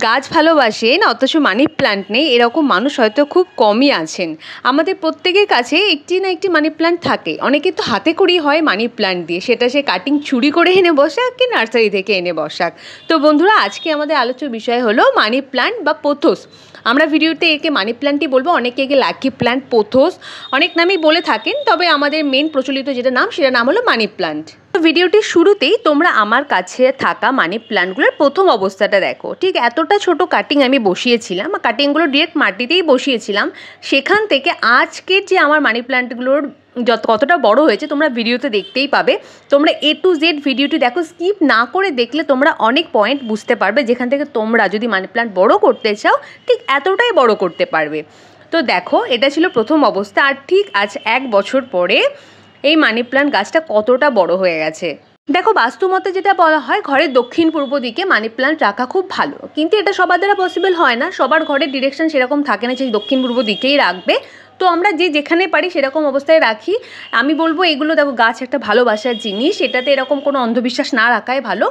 গাছ ভালোবাসেন অথচ মানি প্ল্যান্ট নেই, এরকম মানুষ হয়তো খুব কমই আছেন। আমাদের প্রত্যেকের কাছে একটি না একটি মানি প্ল্যান্ট থাকে। অনেকে তো হাতে করেই হয় মানি প্ল্যান্ট দিয়ে। সেটা সে কাটিং চুরি করে এনে বসাক কি নার্সারি থেকে এনে বসাক। তো বন্ধুরা, আজকে আমাদের আলোচ্য বিষয় হলো মানি প্ল্যান্ট বা পোথোস। আমরা ভিডিওতে একে মানি প্ল্যান্টই বলব, অনেকে একে লাকি প্ল্যান্ট, পোথোস। অনেক নামেই বলে থাকেন, তবে আমাদের মেন প্রচলিত যেটা নাম সেটা নাম হলো মানি প্ল্যান্ট। ভিডিওটির শুরুতেই তোমরা আমার কাছে থাকা মানি প্ল্যান্টগুলোর প্রথম অবস্থাটা দেখো। ঠিক এতটা ছোট কাটিং আমি বসিয়েছিলাম কাটিংগুলো ডিরেক্ট মাটিতেই বসিয়েছিলাম। সেখান থেকে আজকের যে আমার মানি প্ল্যান্টগুলোর যত কতটা বড় হয়েছে তোমরা ভিডিওতে দেখতেই পাবে। তোমরা এ টু জেড ভিডিওটি দেখো স্কিপ না করে দেখলে তোমরা অনেক পয়েন্ট বুঝতে পারবে, যেখান থেকে তোমরা যদি মানি প্ল্যান্ট বড় করতে চাও, ঠিক এতটাই বড় করতে পারবে। তো দেখো, এটা ছিল প্রথম অবস্থা, আর ঠিক আজ এক বছর পরে এই মানি প্লান্ট গাছটা কতটা বড় হয়ে গেছে। দেখো বাস্তুমতে যেটা বলা হয়, ঘরের দক্ষিণ পূর্ব দিকে মানি প্লান্ট রাখা খুব ভালো। কিন্তু এটা সবার দ্বারা পসিবল হয় না। সবার ঘরের ডিরেকশন সেরকম থাকে না সেই দক্ষিণ পূর্ব দিকেই রাখবে। তো আমরা যে যেখানে পারি সেরকম অবস্থায় রাখি। আমি বলব এগুলো দেখো, গাছ একটা ভালোবাসার জিনিস। এটাতে এরকম কোনো অন্ধবিশ্বাস না রাখাই ভালো।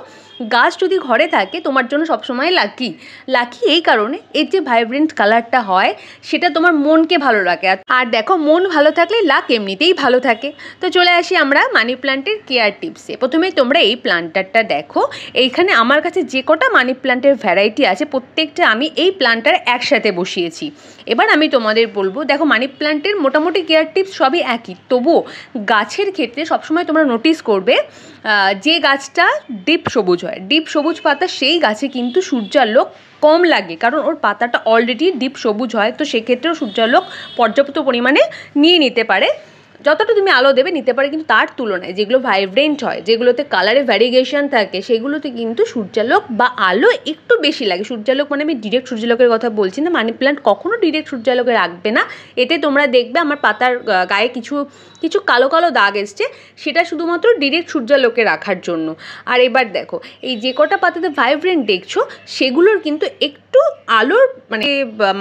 গাছ যদি ঘরে থাকে, তোমার জন্য সবসময় লাকি লাকি এই কারণে এর যে ভাইব্রেন্ট কালারটা হয়, সেটা তোমার মনকে ভালো রাখে। আর দেখো, মন ভালো থাকলে লাক এমনিতেই ভালো থাকে। তো চলে আসি আমরা মানি প্ল্যান্টের কেয়ার টিপসে প্রথমে তোমরা এই প্ল্যান্টারটা দেখো। এইখানে আমার কাছে যে কটা মানি প্ল্যান্টের ভ্যারাইটি আছে, প্রত্যেকটা আমি এই প্ল্যান্টার একসাথে বসিয়েছি। এবার আমি তোমাদের বলব, দেখো মানি প্ল্যান্টের মোটামুটি কেয়ার টিপস সবই একই। তবুও গাছের ক্ষেত্রে সবসময় তোমরা নোটিস করবে যে গাছটা ডিপ সবুজ হয়। ডিপ সবুজ পাতা সেই গাছে কিন্তু সূর্যালোক কম লাগে, কারণ ওর পাতাটা অলরেডি ডিপ সবুজ হয়, তো সেক্ষেত্রেও সূর্যালোক পর্যাপ্ত পরিমাণে নিয়ে নিতে পারে। যতটা তুমি আলো দেবে নিতে পারে কিন্তু তার তুলনায়, যেগুলো ভাইব্রেন্ট হয়, যেগুলোতে কালারে ভ্যারিগেশন থাকে, সেগুলোতে কিন্তু সূর্যালোক বা আলো একটু বেশি লাগে। সূর্যালোক মানে আমি ডিরেক্ট সূর্যালোকের কথা বলছি না, মানি প্ল্যান্ট কখনো ডিরেক্ট সূর্যালোকে রাখবে না। এতে তোমরা দেখবে আমার পাতার গায়ে কিছু কিছু কালো কালো দাগ এসছে, সেটা শুধুমাত্র ডিরেক্ট সূর্যালোকে রাখার জন্য। আর এবার দেখো, এই যে কটা পাতাতে ভাইব্রেন্ট দেখছ, সেগুলোর কিন্তু একটু আলোর মানে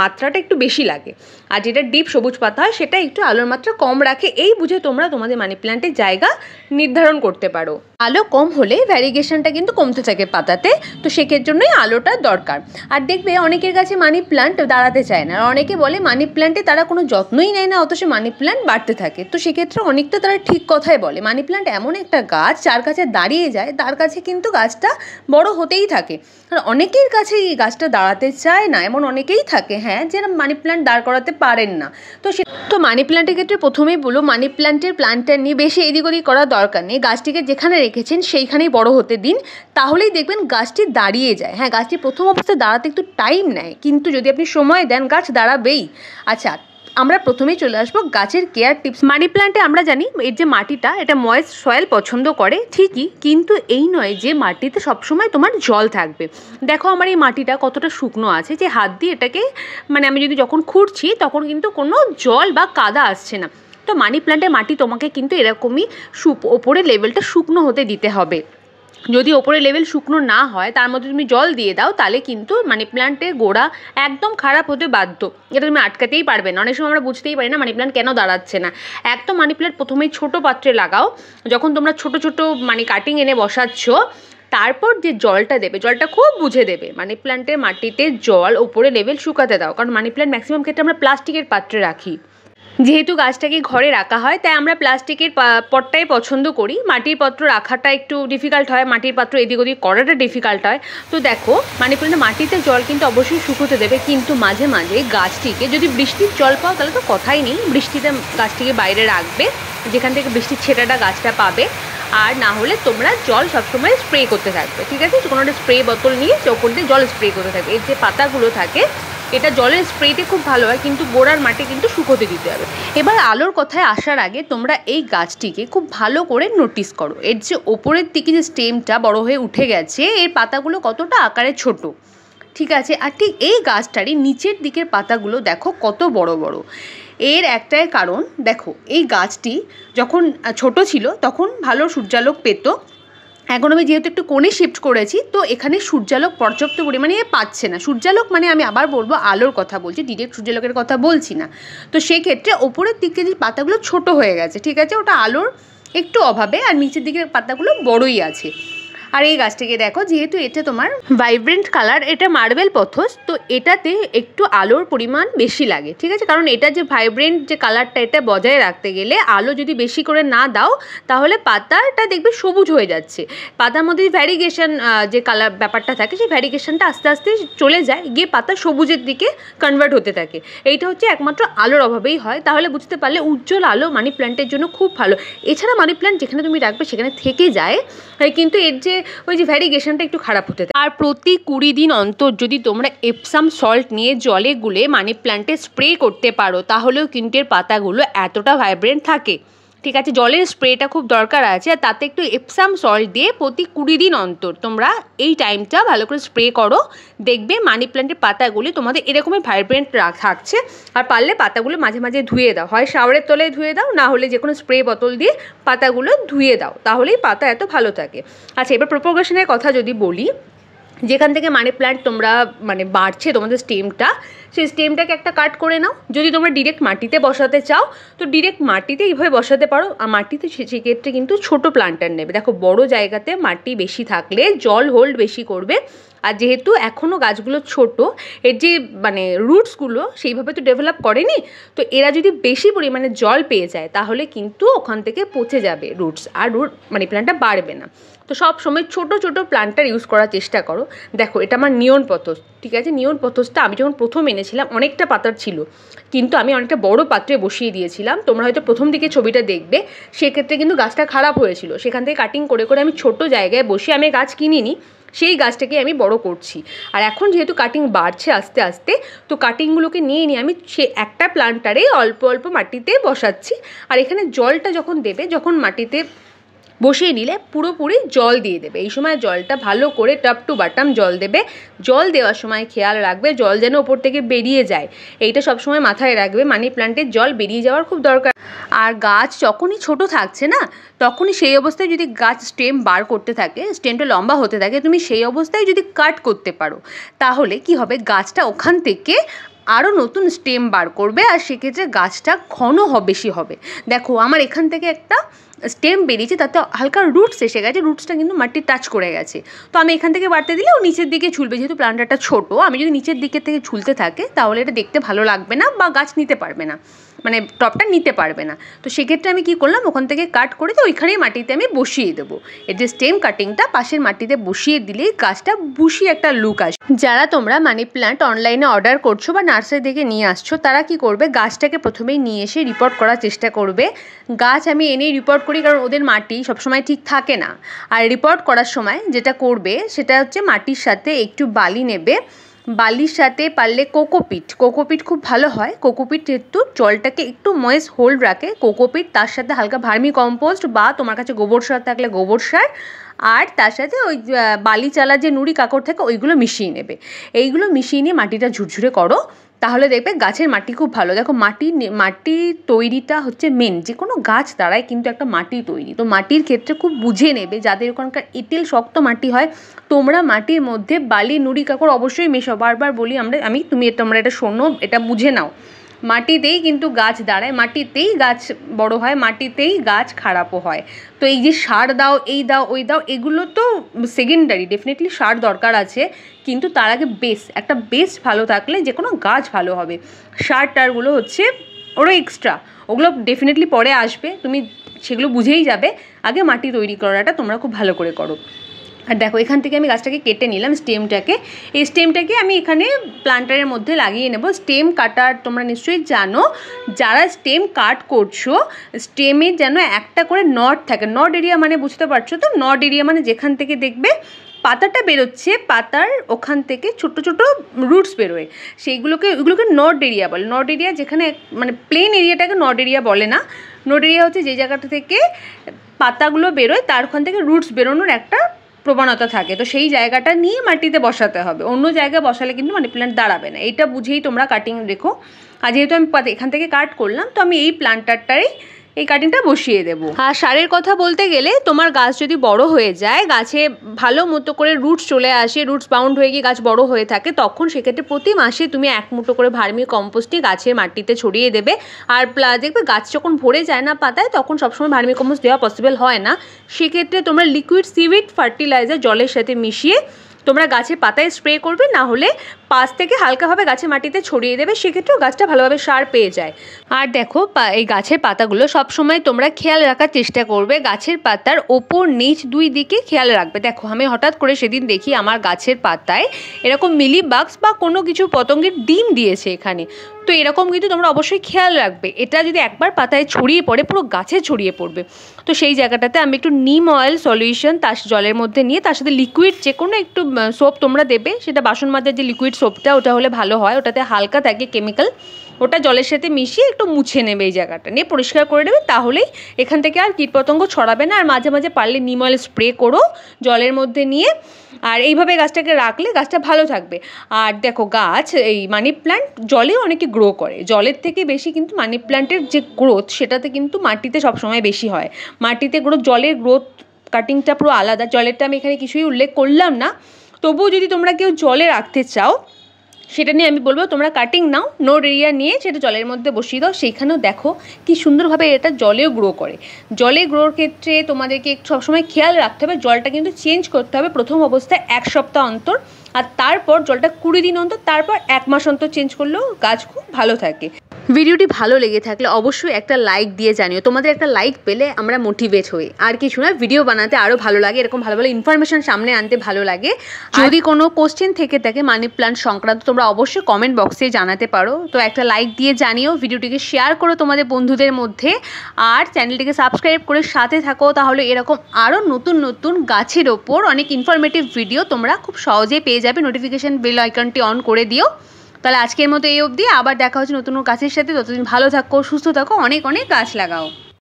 মাত্রাটা একটু বেশি লাগে। আর যেটা ডিপ সবুজ পাতা হয় সেটা একটু আলোর মাত্রা কম রাখে। এই বুঝে তোমরা তোমাদের মানি প্ল্যান্টের জায়গা নির্ধারণ করতে পারো। আলো কম হলে ভ্যারিগেশনটা কিন্তু কমতে থাকে পাতাতে, তো সেক্ষেত্রে জন্যই আলোটা দরকার। আর দেখবে অনেকের কাছে মানি প্ল্যান্ট দাঁড়াতে চায় না। আর অনেকে বলে মানি প্ল্যান্টে তারা কোনো যত্নই নেয় না, অথচ মানি প্ল্যান্ট বাড়তে থাকে। তো সেক্ষেত্রে অনেকটা তারা ঠিক কথাই বলে। মানি প্ল্যান্ট এমন একটা গাছ, যার কাছে দাঁড়িয়ে যায়, তার কাছে কিন্তু গাছটা বড় হতেই থাকে। আর অনেকের কাছে এই গাছটা দাঁড়াতে চায় না, এমন অনেকেই থাকে হ্যাঁ যে মানি প্ল্যান্ট দাঁড় করাতে পারেন না। তো সে, তো মানি প্ল্যান্টের ক্ষেত্রে প্রথমেই বলো মানি প্ল্যান্টের প্ল্যান্টটা নিয়ে বেশি এদিক ওদিক করার দরকার নেই। গাছটিকে যেখানে রেখেছেন, সেইখানেই বড় হতে দিন। তাহলেই দেখবেন গাছটি দাঁড়িয়ে যায়। হ্যাঁ গাছটি প্রথম অবস্থায় দাঁড়াতে একটু টাইম নেয়। কিন্তু যদি আপনি সময় দেন, গাছ দাঁড়াবেই। আচ্ছা আমরা প্রথমেই চলে আসব গাছের কেয়ার টিপস মানি প্ল্যান্টে আমরা জানি এর যে মাটিটা, এটা ময়েস্ট সয়েল পছন্দ করে, ঠিকই। কিন্তু এই নয় যে মাটিতে সবসময় তোমার জল থাকবে। দেখো আমার এই মাটিটা কতটা শুকনো আছে যে হাত দিয়ে এটাকে মানে আমি যদি যখন খুঁড়ছি, তখন কিন্তু কোনো জল বা কাদা আসছে না। তো মানি প্ল্যান্টের মাটি তোমাকে কিন্তু এরকমই সুপ ওপরে লেভেলটা শুকনো হতে দিতে হবে। যদি ওপরে লেভেল শুকনো না হয়, তার মধ্যে তুমি জল দিয়ে দাও, তাহলে কিন্তু মানি প্ল্যান্টের গোড়া একদম খারাপ হতে বাধ্য। এটা তুমি আটকাতেই পারবে না। অনেক সময় আমরা বুঝতেই পারি না মানি প্ল্যান্ট কেন দাঁড়াচ্ছে না। এক তো মানি প্ল্যান্ট প্রথমেই ছোটো পাত্রে লাগাও। যখন তোমরা ছোট ছোট মানে কাটিং এনে বসাচ্ছ, তারপর যে জলটা দেবে, জলটা খুব বুঝে দেবে। মানি প্ল্যান্টের মাটিতে জল ওপরে লেভেল শুকাতে দাও। কারণ মানি প্ল্যান্ট ম্যাক্সিমাম ক্ষেত্রে আমরা প্লাস্টিকের পাত্রে রাখি। যেহেতু গাছটাকে ঘরে রাখা হয়, তাই আমরা প্লাস্টিকের পটটাই পছন্দ করি। মাটির পাত্র রাখাটা একটু ডিফিকাল্ট হয়, মাটির পাত্র এদিক ওদিক করাটা ডিফিকাল্ট হয়। তো দেখো মানে মাটিতে জল কিন্তু অবশ্যই শুকোতে দেবে, কিন্তু মাঝে মাঝে গাছটিকে যদি বৃষ্টির জল পাও, তাহলে তো কথাই নেই। বৃষ্টিতে গাছটিকে বাইরে রাখবে, যেখান থেকে বৃষ্টির ছেটাটা গাছটা পাবে। আর না হলে তোমরা জল সবসময় স্প্রে করতে থাকবে, ঠিক আছে? কোনো একটা স্প্রে বোতল নিয়ে ওপর দিয়ে জল স্প্রে করতে থাকবে। এর যে পাতাগুলো থাকে এটা জলের স্প্রেতে খুব ভালো হয়, কিন্তু গোড়ার মাটি কিন্তু শুকোতে দিতে হবে। এবার আলোর কথায় আসার আগে তোমরা এই গাছটিকে খুব ভালো করে নোটিস করো। এর যে ওপরের দিকে যে স্টেমটা বড় হয়ে উঠে গেছে, এর পাতাগুলো কতটা আকারে ছোট? ঠিক আছে? আর ঠিক এই গাছটারই নিচের দিকের পাতাগুলো দেখো কত বড় বড়। এর একটাই কারণ, দেখো, এই গাছটি যখন ছোট ছিল, তখন ভালো সূর্যালোক পেত। এখন আমি যেহেতু একটু কোণে শিফট করেছি, তো এখানে সূর্যালোক পর্যাপ্ত পরিমাণে পাচ্ছে না। সূর্যালোক মানে আমি আবার বলব আলোর কথা বলছি ডিরেক্ট সূর্যালোকের কথা বলছি না। তো সেক্ষেত্রে ওপরের দিকে যে পাতাগুলো ছোট হয়ে গেছে, ঠিক আছে? ওটা আলোর একটু অভাবে, আর নিচের দিকের পাতাগুলো বড়ই আছে। আর এই গাছটিকে দেখো, যেহেতু এটা তোমার ভাইব্রেন্ট কালার এটা মার্বেল পথস তো এটাতে একটু আলোর পরিমাণ বেশি লাগে, ঠিক আছে? কারণ এটা যে ভাইব্রেন্ট যে কালারটা এটা বজায় রাখতে গেলে আলো যদি বেশি করে না দাও, তাহলে পাতাটা দেখবে সবুজ হয়ে যাচ্ছে। পাতার মধ্যে ভ্যারিগেশন যে কালার ব্যাপারটা থাকে, সেই ভ্যারিগেশনটা আস্তে আস্তে চলে যায়, গিয়ে পাতা সবুজের দিকে কনভার্ট হতে থাকে। এইটা হচ্ছে একমাত্র আলোর অভাবেই হয়। তাহলে বুঝতে পারলে উজ্জ্বল আলো মানি প্ল্যান্টের জন্য খুব ভালো। এছাড়া মানি প্ল্যান্ট যেখানে তুমি রাখবে, সেখানে থেকে যায়, কিন্তু এর যে ওই যে ভ্যারিগেশনটা একটু খারাপ হতে থাকে। আর প্রতি কুড়ি দিন অন্তর যদি তোমরা এপসাম সল্ট নিয়ে জলে গুলে মানি প্ল্যান্টে স্প্রে করতে পারো, তাহলেও কিন্তু এর পাতাগুলো এতটা ভাইব্রেন্ট থাকে। ঠিক আছে, জলের স্প্রেটা খুব দরকার আছে আর তাতে একটু এপসাম সল্ট দিয়ে প্রতি কুড়ি দিন অন্তর তোমরা এই টাইমটা ভালো করে স্প্রে করো। দেখবে মানি প্ল্যান্টের পাতাগুলি তোমাদের এরকমই ভাইব্রেন্ট থাকছে আর পারলে পাতাগুলো মাঝে মাঝে ধুয়ে দাও। হয় শাওয়ারের তলায় ধুয়ে দাও, না হলে যে কোনো স্প্রে বোতল দিয়ে পাতাগুলো ধুয়ে দাও, তাহলেই পাতা এত ভালো থাকে। আচ্ছা এবার প্রোপোগেশনের কথা যদি বলি যেখান থেকে মানি প্ল্যান্ট তোমরা মানে বাড়ছে তোমাদের স্টেমটা সেই স্টেমটাকে একটা কাট করে নাও। যদি তোমরা ডিরেক্ট মাটিতে বসাতে চাও, তো ডিরেক্ট মাটিতে এইভাবে বসাতে পারো। আর মাটিতে সেক্ষেত্রে কিন্তু ছোট প্লান্টার নেবে। দেখো, বড় জায়গাতে মাটি বেশি থাকলে জল হোল্ড বেশি করবে। আর যেহেতু এখনও গাছগুলো ছোট, এর যে মানে রুটসগুলো সেইভাবে তো ডেভেলপ করেনি, তো এরা যদি বেশি পরিমাণে জল পেয়ে যায়, তাহলে কিন্তু ওখান থেকে পচে যাবে রুটস আর রুট মানে প্ল্যান্টটা বাড়বে না। তো সব সময় ছোট ছোট প্লান্টার ইউজ করার চেষ্টা করো। দেখো, এটা আমার নিয়ন পথস ঠিক আছে? নিয়ন পথসটা আমি যখন প্রথম এনেছিলাম, অনেকটা পাতার ছিল। কিন্তু আমি অনেকটা বড় পাত্রে বসিয়ে দিয়েছিলাম। তোমরা হয়তো প্রথম দিকে ছবিটা দেখবে, সেক্ষেত্রে কিন্তু গাছটা খারাপ হয়েছিল। সেখান থেকে কাটিং করে করে আমি ছোট জায়গায় বসে আমি গাছ কিনিনি, সেই গাছটাকে আমি বড় করছি। আর এখন যেহেতু কাটিং বাড়ছে আস্তে আস্তে, তো কাটিংগুলোকে নিয়ে নিয়ে আমি সে একটা প্লান্টারে অল্প অল্প মাটিতে বসাচ্ছি। আর এখানে জলটা যখন দেবে, যখন মাটিতে বসিয়ে নিলে পুরোপুরি জল দিয়ে দেবে। এই সময় জলটা ভালো করে টপ টু বাটাম জল দেবে। জল দেওয়ার সময় খেয়াল রাখবে, জল যেন ওপর থেকে বেরিয়ে যায়। এইটা সবসময় মাথায় রাখবে, মানি প্ল্যান্টের জল বেরিয়ে যাওয়ার খুব দরকার। আর গাছ যখনই ছোট থাকছে না, তখনই সেই অবস্থায় যদি গাছ স্টেম বার করতে থাকে, স্টেমটা লম্বা হতে থাকে, তুমি সেই অবস্থায় যদি কাট করতে পারো, তাহলে কি হবে? গাছটা ওখান থেকে আরও নতুন স্টেম বার করবে, আর সেক্ষেত্রে গাছটা ঘন হবে বেশি হবে। দেখো, আমার এখান থেকে একটা স্টেম বেরিয়েছে, তাতে হালকা রুটস এসে গেছে রুটসটা কিন্তু মাটি টাচ করে গেছে। তো আমি এখান থেকে বাড়তে দিলে ও নিচের দিকে ঝুলবে, যেহেতু প্লান্টারটা ছোটো, আমি যদি নিচের দিকে থেকে ঝুলতে থাকে, তাহলে এটা দেখতে ভালো লাগবে না বা গাছ নিতে পারবে না। মানে টপটা নিতে পারবে না। তো সেক্ষেত্রে আমি কি করলাম, ওখান থেকে কাট করে তো ওইখানেই মাটিতে আমি বসিয়ে দেবো। এর যে স্টেম কাটিংটা পাশের মাটিতে বসিয়ে দিলেই গাছটা বুশি একটা লুক আসবে যারা তোমরা মানি প্ল্যান্ট অনলাইনে অর্ডার করছ বা নার্সারি থেকে নিয়ে আসছো, তারা কি করবে, গাছটাকে প্রথমেই নিয়ে এসে রিপোর্ট করার চেষ্টা করবে। গাছ আমি এনেই রিপোর্ট করি, কারণ ওদের মাটি সবসময় ঠিক থাকে না। আর রিপোর্ট করার সময় যেটা করবে, সেটা হচ্ছে মাটির সাথে একটু বালি নেবে। বালির সাথে পারলে কোকোপিট। কোকোপিট খুব ভালো হয়। কোকোপিট একটু জলটাকে একটু ময়েস হোল্ড রাখে। কোকোপিট তার সাথে হালকা ভার্মি কম্পোস্ট বা তোমার কাছে গোবর সার থাকলে গোবর সার আর তার সাথে ওই বালি চালা যে নুড়ি কাকড় থাকে, ওইগুলো মিশিয়ে নেবে। এইগুলো মিশিয়ে নিয়ে মাটিটা ঝুরঝুরে করো। তাহলে দেখবে গাছের মাটি খুব ভালো। দেখো মাটি মাটি তৈরিটা হচ্ছে মেন যে কোনো গাছ দ্বারাই কিন্তু একটা মাটি তৈরি। তো মাটির ক্ষেত্রে খুব বুঝে নেবে যাদের ওখানকার এঁটেল শক্ত মাটি হয়, তোমরা মাটির মধ্যে বালি, নুড়ি, কাকড় অবশ্যই মেশাও। বারবার বলি আমরা, আমি, তুমি, তোমরা এটা শোনো, এটা বুঝে নাও। মাটিতেই কিন্তু গাছ দাঁড়ায়, মাটিতেই গাছ বড় হয়, মাটিতেই গাছ খারাপও হয়। তো এই যে সার দাও, এই দাও, ওই দাও, এগুলো তো সেকেন্ডারি ডেফিনেটলি সার দরকার আছে, কিন্তু তার আগে বেস একটা বেস ভালো থাকলে যে কোনো গাছ ভালো হবে। সার টারগুলো হচ্ছে ওরও এক্সট্রা ওগুলো ডেফিনেটলি পরে আসবে, তুমি সেগুলো বুঝেই যাবে, আগে মাটি তৈরি করাটা তোমরা খুব ভালো করে করো। আর দেখো, এখান থেকে আমি গাছটাকে কেটে নিলাম স্টেমটাকে। এই স্টেমটাকে আমি এখানে প্লান্টারের মধ্যে লাগিয়ে নেব। স্টেম কাটার তোমরা নিশ্চয়ই জানো, যারা স্টেম কাট করছ, স্টেমে যেন একটা করে নট থাকে। নট এরিয়া মানে বুঝতে পারছ তো? নট এরিয়া মানে যেখান থেকে দেখবে পাতাটা বেরোচ্ছে, পাতার ওখান থেকে ছোট ছোট রুটস বেরোয়। সেইগুলোকে, ওইগুলোকে নট এরিয়া বলে। নট এরিয়া যেখানে মানে প্লেন এরিয়াটাকে নট এরিয়া বলে না। নট এরিয়া হচ্ছে যে জায়গাটা থেকে পাতাগুলো বেরোয়, তার ওখান থেকে রুটস বেরোনোর একটা প্রবণতা থাকে। তো সেই জায়গাটা নিয়ে মাটিতে বসাতে হবে। অন্য জায়গায় বসালে কিন্তু মানি প্ল্যান্ট দাঁড়াবে না। এইটা বুঝেই তোমরা কাটিং রেখো আর যেহেতু আমি এখান থেকে কাট করলাম, তো আমি এই প্লান্টারটাই এই কাটিংটা বসিয়ে দেবো। আর সারের কথা বলতে গেলে তোমার গাছ যদি বড় হয়ে যায়, গাছে ভালো মতো করে রুটস চলে আসে রুটস বাউন্ড হয়ে গিয়ে গাছ বড় হয়ে থাকে, তখন সেক্ষেত্রে প্রতি মাসে তুমি এক মুঠো করে ভার্মি কম্পোস্টই গাছের মাটিতে ছড়িয়ে দেবে। আর প্লা দেখবে গাছ যখন ভরে যায় না পাতায়, তখন সবসময় ভার্মি কম্পোস্ট দেওয়া পসিবল হয় না। সেক্ষেত্রে তোমরা লিকুইড সিভিড ফার্টিলাইজার জলের সাথে মিশিয়ে তোমরা গাছের পাতায় স্প্রে করবে, না হলে পাশ থেকে হালকাভাবে গাছের মাটিতে ছড়িয়ে দেবে, সেক্ষেত্রেও গাছটা ভালোভাবে সার পেয়ে যায়। আর দেখো এই গাছের পাতাগুলো সবসময় তোমরা খেয়াল রাখার চেষ্টা করবে। গাছের পাতার ওপর নিচ দুই দিকে খেয়াল রাখবে। দেখো, আমি হঠাৎ করে সেদিন দেখি আমার গাছের পাতায় এরকম মিলি বাক্স বা কোনো কিছু পতঙ্গের ডিম দিয়েছে এখানে। তো এরকম কিন্তু তোমরা অবশ্যই খেয়াল রাখবে। এটা যদি একবার পাতায় ছড়িয়ে পড়ে, পুরো গাছে ছড়িয়ে পড়বে। তো সেই জায়গাটাতে আমি একটু নিম অয়েল সলিউশন, তার জলের মধ্যে নিয়ে তার সাথে লিকুইড যে কোনো একটু সোপ তোমরা দেবে, সেটা বাসন মাজার যে লিকুইড সোপটা ওটা হলে ভালো হয়। ওটাতে হালকা থাকে কেমিক্যাল ওটা জলের সাথে মিশিয়ে একটু মুছে নেবে এই জায়গাটা। নিয়ে পরিষ্কার করে নেবে, তাহলেই এখান থেকে আর কীটপতঙ্গ ছড়াবে না। আর মাঝে মাঝে পারলে নিম অয়েল স্প্রে করো জলের মধ্যে নিয়ে। আর এইভাবে গাছটাকে রাখলে গাছটা ভালো থাকবে। আর দেখো গাছ, এই মানি প্ল্যান্ট জলে অনেকে গ্রো করে। জলের থেকে বেশি কিন্তু মানি প্ল্যান্টের যে গ্রোথ সেটাতে কিন্তু মাটিতে সবসময় বেশি হয়। মাটিতে গ্রোথ জলের গ্রোথ কাটিংটা পুরো আলাদা। জলেরটা আমি এখানে কিছুই উল্লেখ করলাম না। তবুও যদি তোমরা কেউ জলে রাখতে চাও, সেটা নিয়ে আমি বলব, তোমরা কাটিং নাও নোড এরিয়া নিয়ে সেটা জলের মধ্যে বসিয়ে দাও, সেইখানেও দেখো কি সুন্দরভাবে এটা জলেও গ্রো করে। জলে গ্রোর ক্ষেত্রে তোমাদেরকে সবসময় খেয়াল রাখতে হবে, জলটা কিন্তু চেঞ্জ করতে হবে প্রথম অবস্থায় এক সপ্তাহ অন্তর। আর তারপর জলটা কুড়ি দিন অন্তর তারপর এক মাস অন্তর চেঞ্জ করলেও গাছ খুব ভালো থাকে। ভিডিওটি ভালো লেগে থাকলে অবশ্যই একটা লাইক দিয়ে জানিও। তোমাদের একটা লাইক পেলে আমরা মোটিভেট হই। আর কিছু না ভিডিও বানাতে আরও ভালো লাগে এরকম ভালো ভালো ইনফরমেশন সামনে আনতে ভালো লাগে। যদি কোনো কোশ্চেন থেকে থাকে মানি প্ল্যান্ট সংক্রান্ত তোমরা অবশ্যই কমেন্ট বক্সে জানাতে পারো। তো একটা লাইক দিয়ে জানিও ভিডিওটিকে শেয়ার করো তোমাদের বন্ধুদের মধ্যে। আর চ্যানেলটিকে সাবস্ক্রাইব করে সাথে থাকো তাহলে এরকম আরও নতুন নতুন গাছের ওপর অনেক ইনফরমেটিভ ভিডিও তোমরা খুব সহজেই যাবে নোটিফিকেশান বেল আইকনটি অন করে দিও। তাহলে আজকের মতো এই অবধি। আবার দেখা হচ্ছে নতুন গাছের সাথে। ততদিন ভালো থাকো, সুস্থ থাকো, অনেক অনেক গাছ লাগাও।